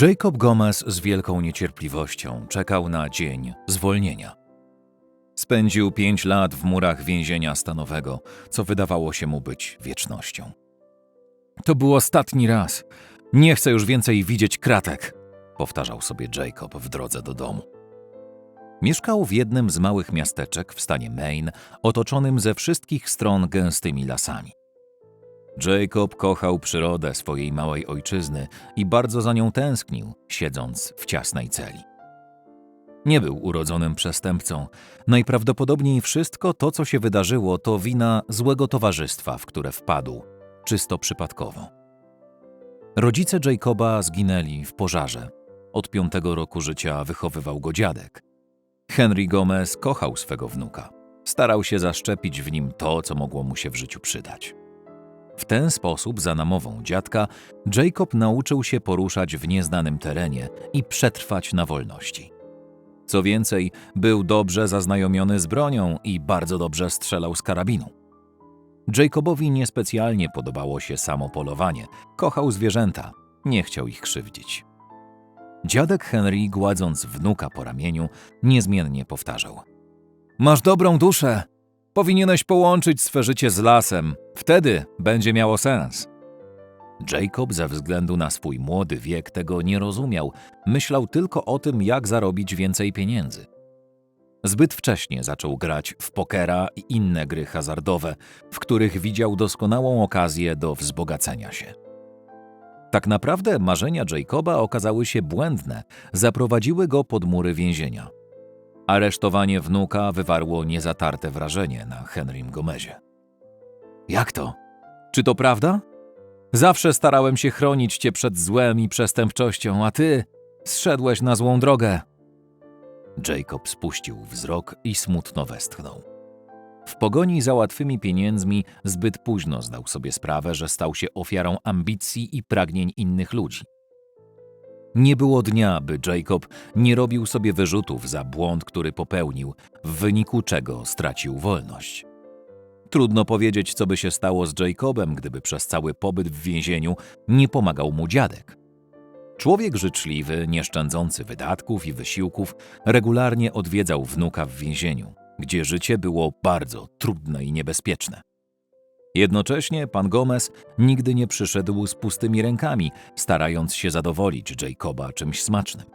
Jacob Gomez z wielką niecierpliwością czekał na dzień zwolnienia. Spędził pięć lat w murach więzienia stanowego, co wydawało się mu być wiecznością. To był ostatni raz. Nie chcę już więcej widzieć kratek, powtarzał sobie Jacob w drodze do domu. Mieszkał w jednym z małych miasteczek w stanie Maine, otoczonym ze wszystkich stron gęstymi lasami. Jacob kochał przyrodę swojej małej ojczyzny i bardzo za nią tęsknił, siedząc w ciasnej celi. Nie był urodzonym przestępcą. Najprawdopodobniej wszystko to, co się wydarzyło, to wina złego towarzystwa, w które wpadł, czysto przypadkowo. Rodzice Jacoba zginęli w pożarze. Od piątego roku życia wychowywał go dziadek. Henry Gomez kochał swego wnuka. Starał się zaszczepić w nim to, co mogło mu się w życiu przydać. W ten sposób, za namową dziadka, Jacob nauczył się poruszać w nieznanym terenie i przetrwać na wolności. Co więcej, był dobrze zaznajomiony z bronią i bardzo dobrze strzelał z karabinu. Jacobowi niespecjalnie podobało się samo polowanie. Kochał zwierzęta, nie chciał ich krzywdzić. Dziadek Henry, gładząc wnuka po ramieniu, niezmiennie powtarzał: Masz dobrą duszę. Powinieneś połączyć swe życie z lasem. Wtedy będzie miało sens. Jacob ze względu na swój młody wiek tego nie rozumiał, myślał tylko o tym, jak zarobić więcej pieniędzy. Zbyt wcześnie zaczął grać w pokera i inne gry hazardowe, w których widział doskonałą okazję do wzbogacenia się. Tak naprawdę marzenia Jacoba okazały się błędne, zaprowadziły go pod mury więzienia. Aresztowanie wnuka wywarło niezatarte wrażenie na Henrym Gomezie. Jak to? Czy to prawda? Zawsze starałem się chronić cię przed złem i przestępczością, a ty zszedłeś na złą drogę. Jacob spuścił wzrok i smutno westchnął. W pogoni za łatwymi pieniędzmi zbyt późno zdał sobie sprawę, że stał się ofiarą ambicji i pragnień innych ludzi. Nie było dnia, by Jacob nie robił sobie wyrzutów za błąd, który popełnił, w wyniku czego stracił wolność. Trudno powiedzieć, co by się stało z Jacobem, gdyby przez cały pobyt w więzieniu nie pomagał mu dziadek. Człowiek życzliwy, nieszczędzący wydatków i wysiłków, regularnie odwiedzał wnuka w więzieniu, gdzie życie było bardzo trudne i niebezpieczne. Jednocześnie pan Gomez nigdy nie przyszedł z pustymi rękami, starając się zadowolić Jacoba czymś smacznym.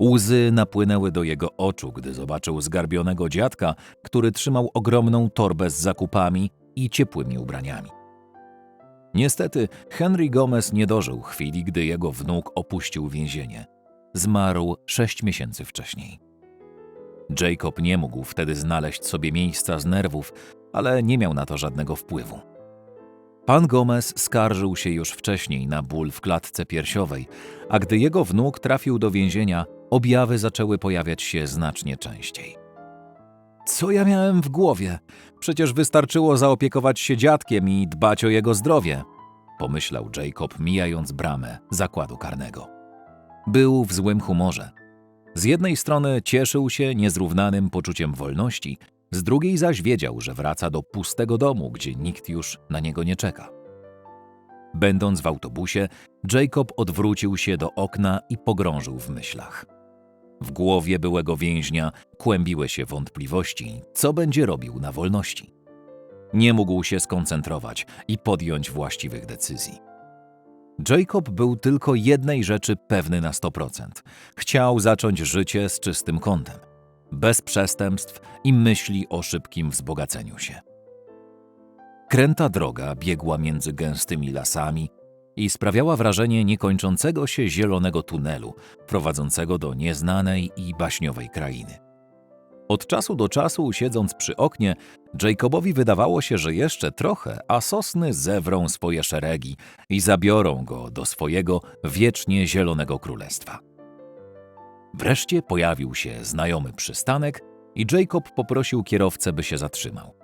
Łzy napłynęły do jego oczu, gdy zobaczył zgarbionego dziadka, który trzymał ogromną torbę z zakupami i ciepłymi ubraniami. Niestety, Henry Gomez nie dożył chwili, gdy jego wnuk opuścił więzienie. Zmarł sześć miesięcy wcześniej. Jacob nie mógł wtedy znaleźć sobie miejsca z nerwów, ale nie miał na to żadnego wpływu. Pan Gomez skarżył się już wcześniej na ból w klatce piersiowej, a gdy jego wnuk trafił do więzienia, objawy zaczęły pojawiać się znacznie częściej. Co ja miałem w głowie? Przecież wystarczyło zaopiekować się dziadkiem i dbać o jego zdrowie, pomyślał Jacob, mijając bramę zakładu karnego. Był w złym humorze. Z jednej strony cieszył się niezrównanym poczuciem wolności, z drugiej zaś wiedział, że wraca do pustego domu, gdzie nikt już na niego nie czeka. Będąc w autobusie, Jacob odwrócił się do okna i pogrążył w myślach. W głowie byłego więźnia kłębiły się wątpliwości, co będzie robił na wolności. Nie mógł się skoncentrować i podjąć właściwych decyzji. Jacob był tylko jednej rzeczy pewny na 100%. Chciał zacząć życie z czystym kątem, bez przestępstw i myśli o szybkim wzbogaceniu się. Kręta droga biegła między gęstymi lasami i sprawiała wrażenie niekończącego się zielonego tunelu prowadzącego do nieznanej i baśniowej krainy. Od czasu do czasu, siedząc przy oknie, Jacobowi wydawało się, że jeszcze trochę, a sosny zewrą swoje szeregi i zabiorą go do swojego wiecznie zielonego królestwa. Wreszcie pojawił się znajomy przystanek i Jacob poprosił kierowcę, by się zatrzymał.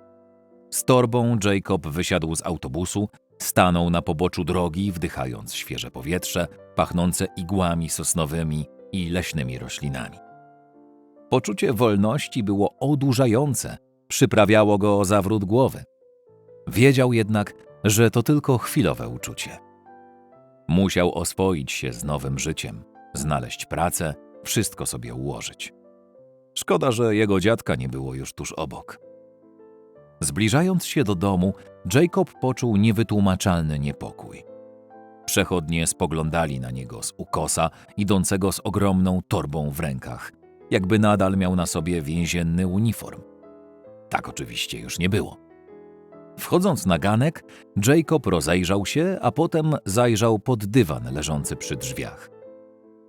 Z torbą Jacob wysiadł z autobusu, stanął na poboczu drogi, wdychając świeże powietrze, pachnące igłami sosnowymi i leśnymi roślinami. Poczucie wolności było odurzające, przyprawiało go o zawrót głowy. Wiedział jednak, że to tylko chwilowe uczucie. Musiał oswoić się z nowym życiem, znaleźć pracę, wszystko sobie ułożyć. Szkoda, że jego dziadka nie było już tuż obok. Zbliżając się do domu, Jacob poczuł niewytłumaczalny niepokój. Przechodnie spoglądali na niego z ukosa, idącego z ogromną torbą w rękach, jakby nadal miał na sobie więzienny uniform. Tak oczywiście już nie było. Wchodząc na ganek, Jacob rozejrzał się, a potem zajrzał pod dywan leżący przy drzwiach.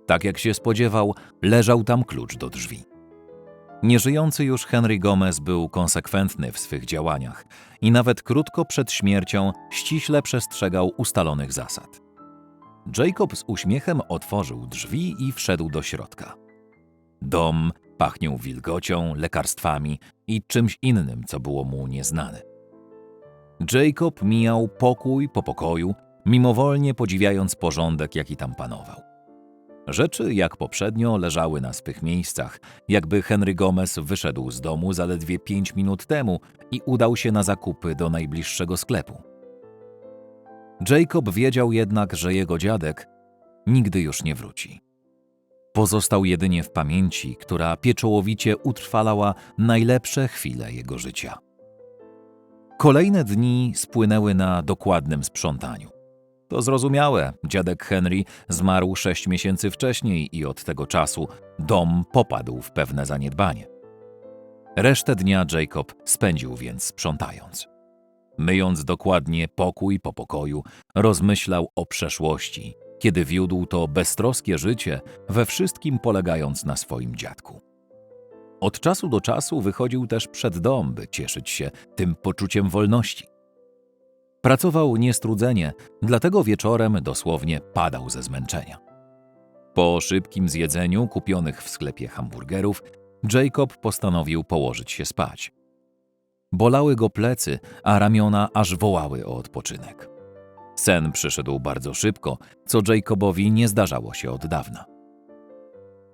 Tak jak się spodziewał, leżał tam klucz do drzwi. Nieżyjący już Henry Gomez był konsekwentny w swych działaniach i nawet krótko przed śmiercią ściśle przestrzegał ustalonych zasad. Jacob z uśmiechem otworzył drzwi i wszedł do środka. Dom pachniał wilgocią, lekarstwami i czymś innym, co było mu nieznane. Jacob mijał pokój po pokoju, mimowolnie podziwiając porządek, jaki tam panował. Rzeczy, jak poprzednio, leżały na swych miejscach, jakby Henry Gomez wyszedł z domu zaledwie pięć minut temu i udał się na zakupy do najbliższego sklepu. Jacob wiedział jednak, że jego dziadek nigdy już nie wróci. Pozostał jedynie w pamięci, która pieczołowicie utrwalała najlepsze chwile jego życia. Kolejne dni spłynęły na dokładnym sprzątaniu. To zrozumiałe, dziadek Henry zmarł sześć miesięcy wcześniej i od tego czasu dom popadł w pewne zaniedbanie. Resztę dnia Jacob spędził więc sprzątając. Myjąc dokładnie pokój po pokoju, rozmyślał o przeszłości, kiedy wiódł to beztroskie życie, we wszystkim polegając na swoim dziadku. Od czasu do czasu wychodził też przed dom, by cieszyć się tym poczuciem wolności. Pracował niestrudzenie, dlatego wieczorem dosłownie padał ze zmęczenia. Po szybkim zjedzeniu kupionych w sklepie hamburgerów, Jacob postanowił położyć się spać. Bolały go plecy, a ramiona aż wołały o odpoczynek. Sen przyszedł bardzo szybko, co Jacobowi nie zdarzało się od dawna.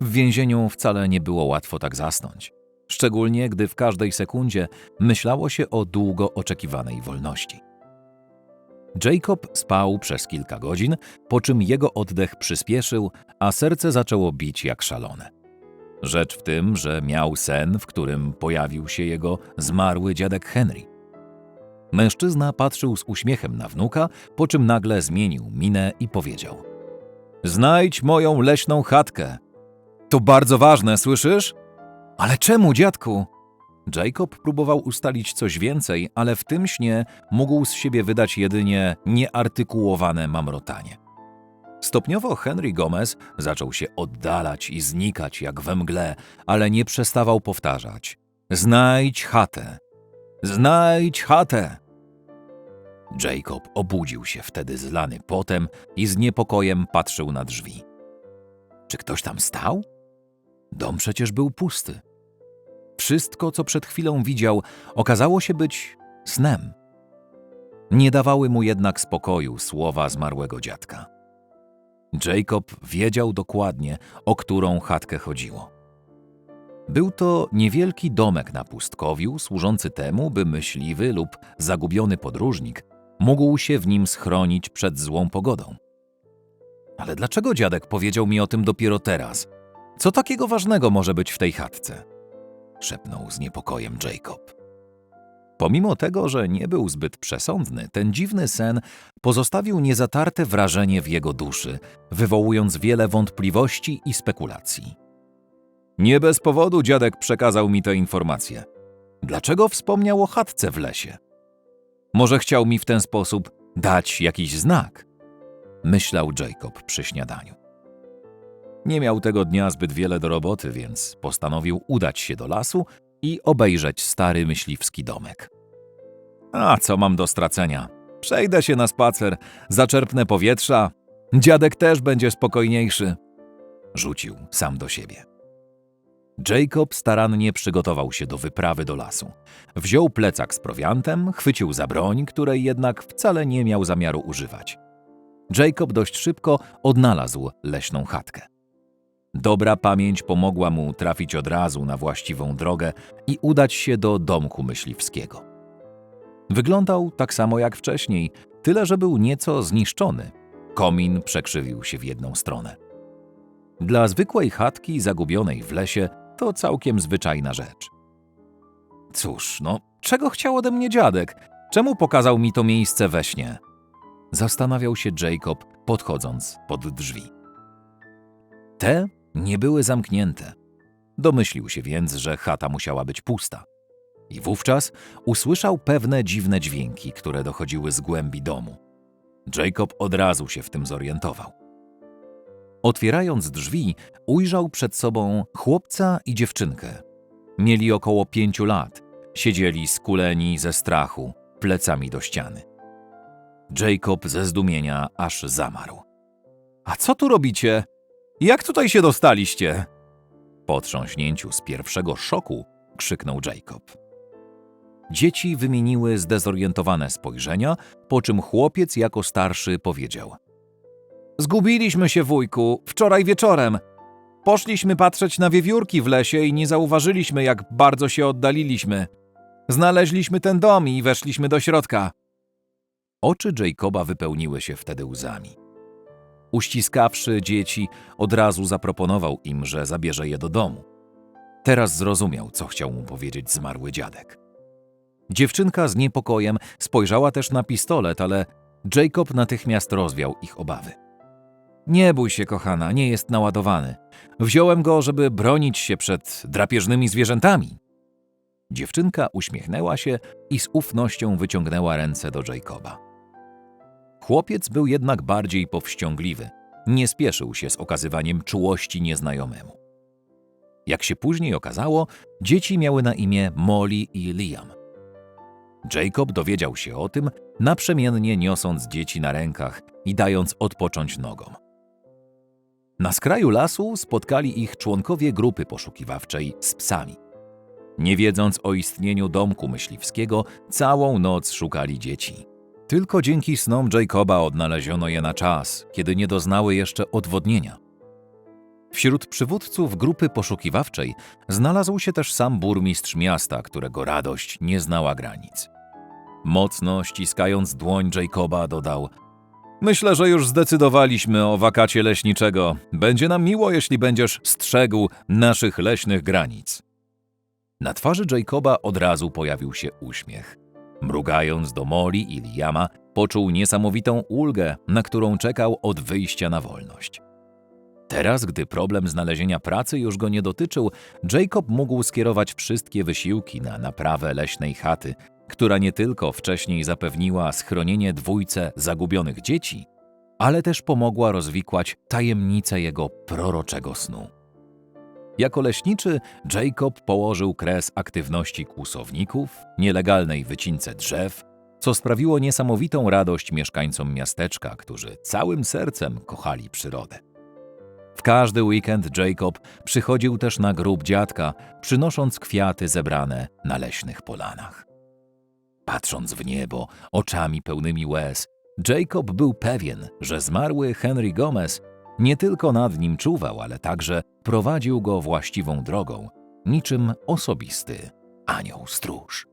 W więzieniu wcale nie było łatwo tak zasnąć, szczególnie gdy w każdej sekundzie myślało się o długo oczekiwanej wolności. Jacob spał przez kilka godzin, po czym jego oddech przyspieszył, a serce zaczęło bić jak szalone. Rzecz w tym, że miał sen, w którym pojawił się jego zmarły dziadek Henry. Mężczyzna patrzył z uśmiechem na wnuka, po czym nagle zmienił minę i powiedział: Znajdź moją leśną chatkę. To bardzo ważne, słyszysz? Ale czemu, dziadku? Jacob próbował ustalić coś więcej, ale w tym śnie mógł z siebie wydać jedynie nieartykułowane mamrotanie. Stopniowo Henry Gomez zaczął się oddalać i znikać jak we mgle, ale nie przestawał powtarzać: Znajdź chatę! Znajdź chatę! Jacob obudził się wtedy zlany potem i z niepokojem patrzył na drzwi. Czy ktoś tam stał? Dom przecież był pusty. Wszystko, co przed chwilą widział, okazało się być snem. Nie dawały mu jednak spokoju słowa zmarłego dziadka. Jacob wiedział dokładnie, o którą chatkę chodziło. Był to niewielki domek na pustkowiu, służący temu, by myśliwy lub zagubiony podróżnik mógł się w nim schronić przed złą pogodą. Ale dlaczego dziadek powiedział mi o tym dopiero teraz? Co takiego ważnego może być w tej chatce? Szepnął z niepokojem Jacob. Pomimo tego, że nie był zbyt przesądny, ten dziwny sen pozostawił niezatarte wrażenie w jego duszy, wywołując wiele wątpliwości i spekulacji. Nie bez powodu dziadek przekazał mi te informacje. Dlaczego wspomniał o chatce w lesie? Może chciał mi w ten sposób dać jakiś znak? Myślał Jacob przy śniadaniu. Nie miał tego dnia zbyt wiele do roboty, więc postanowił udać się do lasu i obejrzeć stary myśliwski domek. A co mam do stracenia? Przejdę się na spacer, zaczerpnę powietrza. Dziadek też będzie spokojniejszy. Rzucił sam do siebie. Jacob starannie przygotował się do wyprawy do lasu. Wziął plecak z prowiantem, chwycił za broń, której jednak wcale nie miał zamiaru używać. Jacob dość szybko odnalazł leśną chatkę. Dobra pamięć pomogła mu trafić od razu na właściwą drogę i udać się do domku myśliwskiego. Wyglądał tak samo jak wcześniej, tyle że był nieco zniszczony. Komin przekrzywił się w jedną stronę. Dla zwykłej chatki zagubionej w lesie to całkiem zwyczajna rzecz. Cóż, no, czego chciał ode mnie dziadek? Czemu pokazał mi to miejsce we śnie? Zastanawiał się Jacob, podchodząc pod drzwi. Te nie były zamknięte. Domyślił się więc, że chata musiała być pusta. I wówczas usłyszał pewne dziwne dźwięki, które dochodziły z głębi domu. Jacob od razu się w tym zorientował. Otwierając drzwi, ujrzał przed sobą chłopca i dziewczynkę. Mieli około pięciu lat. Siedzieli skuleni ze strachu, plecami do ściany. Jacob ze zdumienia aż zamarł. A co tu robicie? Jak tutaj się dostaliście? Po trząśnięciu z pierwszego szoku krzyknął Jacob. Dzieci wymieniły zdezorientowane spojrzenia, po czym chłopiec jako starszy powiedział: Zgubiliśmy się, wujku, wczoraj wieczorem. Poszliśmy patrzeć na wiewiórki w lesie i nie zauważyliśmy, jak bardzo się oddaliliśmy. Znaleźliśmy ten dom i weszliśmy do środka. Oczy Jacoba wypełniły się wtedy łzami. Uściskawszy dzieci, od razu zaproponował im, że zabierze je do domu. Teraz zrozumiał, co chciał mu powiedzieć zmarły dziadek. Dziewczynka z niepokojem spojrzała też na pistolet, ale Jacob natychmiast rozwiał ich obawy. Nie bój się, kochana, nie jest naładowany. Wziąłem go, żeby bronić się przed drapieżnymi zwierzętami. Dziewczynka uśmiechnęła się i z ufnością wyciągnęła ręce do Jacoba. Chłopiec był jednak bardziej powściągliwy. Nie spieszył się z okazywaniem czułości nieznajomemu. Jak się później okazało, dzieci miały na imię Molly i Liam. Jacob dowiedział się o tym, naprzemiennie niosąc dzieci na rękach i dając odpocząć nogom. Na skraju lasu spotkali ich członkowie grupy poszukiwawczej z psami. Nie wiedząc o istnieniu domku myśliwskiego, całą noc szukali dzieci. Tylko dzięki snom Jacoba odnaleziono je na czas, kiedy nie doznały jeszcze odwodnienia. Wśród przywódców grupy poszukiwawczej znalazł się też sam burmistrz miasta, którego radość nie znała granic. Mocno ściskając dłoń Jacoba, dodał: Myślę, że już zdecydowaliśmy o wakacie leśniczego. Będzie nam miło, jeśli będziesz strzegł naszych leśnych granic. Na twarzy Jacoba od razu pojawił się uśmiech. Mrugając do Moli i Liama, poczuł niesamowitą ulgę, na którą czekał od wyjścia na wolność. Teraz, gdy problem znalezienia pracy już go nie dotyczył, Jacob mógł skierować wszystkie wysiłki na naprawę leśnej chaty, która nie tylko wcześniej zapewniła schronienie dwójce zagubionych dzieci, ale też pomogła rozwikłać tajemnicę jego proroczego snu. Jako leśniczy Jacob położył kres aktywności kłusowników, nielegalnej wycince drzew, co sprawiło niesamowitą radość mieszkańcom miasteczka, którzy całym sercem kochali przyrodę. W każdy weekend Jacob przychodził też na grób dziadka, przynosząc kwiaty zebrane na leśnych polanach. Patrząc w niebo, oczami pełnymi łez, Jacob był pewien, że zmarły Henry Gomez nie tylko nad nim czuwał, ale także prowadził go właściwą drogą, niczym osobisty anioł stróż.